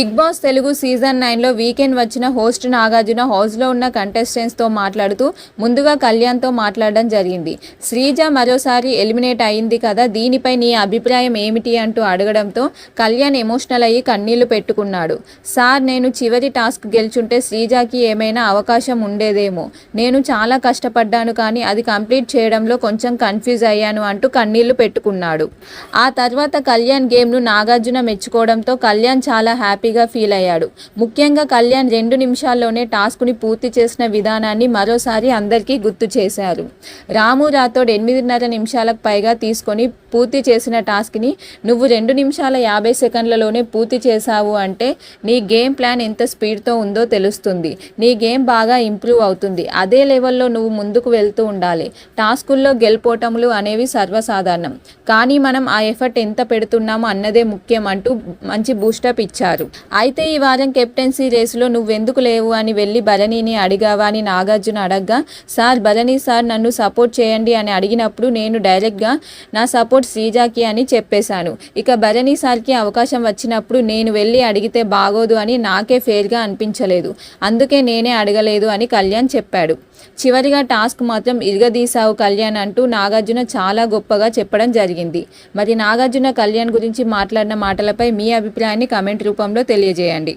Big boss Telugu season నైన్లో weekend వచ్చిన host Nagarjuna హౌస్లో ఉన్న కంటెస్టెంట్స్తో మాట్లాడుతూ ముందుగా కళ్యాణ్తో మాట్లాడడం జరిగింది. శ్రీజ మరోసారి ఎలిమినేట్ అయింది కదా దీనిపై నీ అభిప్రాయం ఏమిటి అంటూ అడగడంతో కళ్యాణ్ ఎమోషనల్ అయ్యి కన్నీళ్ళు పెట్టుకున్నాడు. సార్ నేను చివరి టాస్క్ గెలుచుంటే శ్రీజాకి ఏమైనా అవకాశం ఉండేదేమో. నేను చాలా కష్టపడ్డాను కానీ అది కంప్లీట్ చేయడంలో కొంచెం కన్ఫ్యూజ్ అయ్యాను అంటూ కన్నీళ్ళు పెట్టుకున్నాడు. ఆ తర్వాత కళ్యాణ్ గేమ్ను నాగార్జున మెచ్చుకోవడంతో కళ్యాణ్ చాలా హ్యాపీగా ఫీల్ అయ్యాడు. ముఖ్యంగా కళ్యాణ్ రెండు నిమిషాల్లోనే టాస్క్ని పూర్తి చేసిన విధానాన్ని మరోసారి అందరికీ గుర్తు చేశారు. రాము రాథోడ్ ఎనిమిదిన్నర నిమిషాలకు పైగా తీసుకొని పూర్తి చేసిన టాస్క్ని నువ్వు రెండు నిమిషాల యాభై సెకండ్లలోనే పూర్తి చేశావు అంటే నీ గేమ్ ప్లాన్ ఎంత స్పీడ్తో ఉందో తెలుస్తుంది. నీ గేమ్ బాగా ఇంప్రూవ్ అవుతుంది. అదే లెవెల్లో నువ్వు ముందుకు వెళ్తూ ఉండాలి. టాస్కుల్లో గెలుపోటములు అనేవి సర్వసాధారణం. కానీ మనం ఆ ఎఫర్ట్ ఎంత పెడుతున్నామో అన్నదే ముఖ్యం అంటూ మంచి బూస్టప్ ఇచ్చారు. అయితే ఈ వారం కెప్టెన్సీ రేసులో నువ్వెందుకు లేవు అని వెళ్ళి భరణిని అడిగావా అని నాగార్జున అడగ్గా సార్ భరణి సార్ నన్ను సపోర్ట్ చేయండి అని అడిగినప్పుడు నేను డైరెక్ట్గా నా సపోర్ట్ శ్రీజాకి అని చెప్పేశాను. ఇక భరణి సార్కి అవకాశం వచ్చినప్పుడు నేను వెళ్ళి అడిగితే బాగోదు అని నాకే ఫేర్గా అనిపించలేదు. అందుకే నేనే అడగలేదు అని కళ్యాణ్ చెప్పాడు. చివరిగా టాస్క్ మాత్రం ఇరగదీశావు కళ్యాణ్ అంటూ నాగార్జున చాలా గొప్పగా చెప్పడం జరిగింది. మరి నాగార్జున కళ్యాణ్ గురించి మాట్లాడిన మాటలపై మీ అభిప్రాయాన్ని కమెంట్ రూపంలో తెలియజేయండి.